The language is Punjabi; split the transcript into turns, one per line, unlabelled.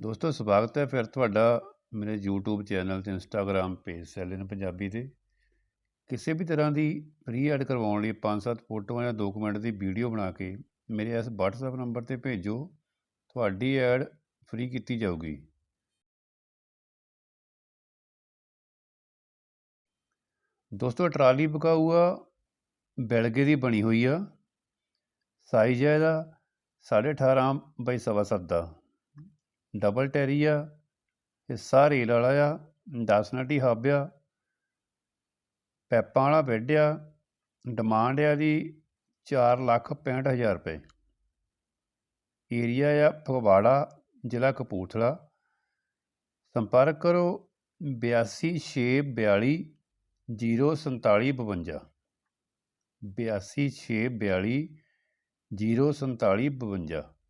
ਦੋਸਤੋ, ਸਵਾਗਤ ਹੈ ਫਿਰ ਤੁਹਾਡਾ ਮੇਰੇ YouTube ਚੈਨਲ ਤੇ Instagram ਪੇਜ ਸੈਲਿਨ ਪੰਜਾਬੀ ਤੇ। ਕਿਸੇ ਵੀ ਤਰ੍ਹਾਂ ਦੀ ਫ੍ਰੀ ਐਡ ਕਰਵਾਉਣ ਲਈ 5-7 ਫੋਟੋਆਂ ਜਾਂ ਡਾਕੂਮੈਂਟ ਦੀ ਵੀਡੀਓ ਬਣਾ ਕੇ ਮੇਰੇ ਇਸ WhatsApp ਨੰਬਰ ਤੇ ਭੇਜੋ, ਤੁਹਾਡੀ ਐਡ ਫ੍ਰੀ ਕੀਤੀ ਜਾਊਗੀ। ਦੋਸਤੋ, ਟਰਾਲੀ ਬਕਾਊ ਆ, ਬਿਲਗੇ ਦੀ ਬਣੀ ਹੋਈ ਆ। ਸਾਈਜ਼ ਹੈ ਇਹਦਾ 18.5 ਬਾਈ ਸਵਾ ਸੱਤ ਦਾ। ਡਬਲ ਟੈਰੀ ਆ ਹਿੱਸਾ ਰੇਲ ਵਾਲਾ ਆ 10 ਨਟੀ ਹੱਬ ਆ। ਪੈਪਾਂ ਵਾਲਾ ਬੈੱਡ ਆ, ਡਿਮਾਂਡ ਆ ਦੀ 4 ਲੱਖ 65 ਹਜ਼ਾਰ ਰੁਪਏ। ਏਰੀਆ ਆ ਫਗਵਾੜਾ, ਜ਼ਿਲ੍ਹਾ ਕਪੂਰਥਲਾ। ਸੰਪਰਕ ਕਰੋ 8262 04752 8262 04752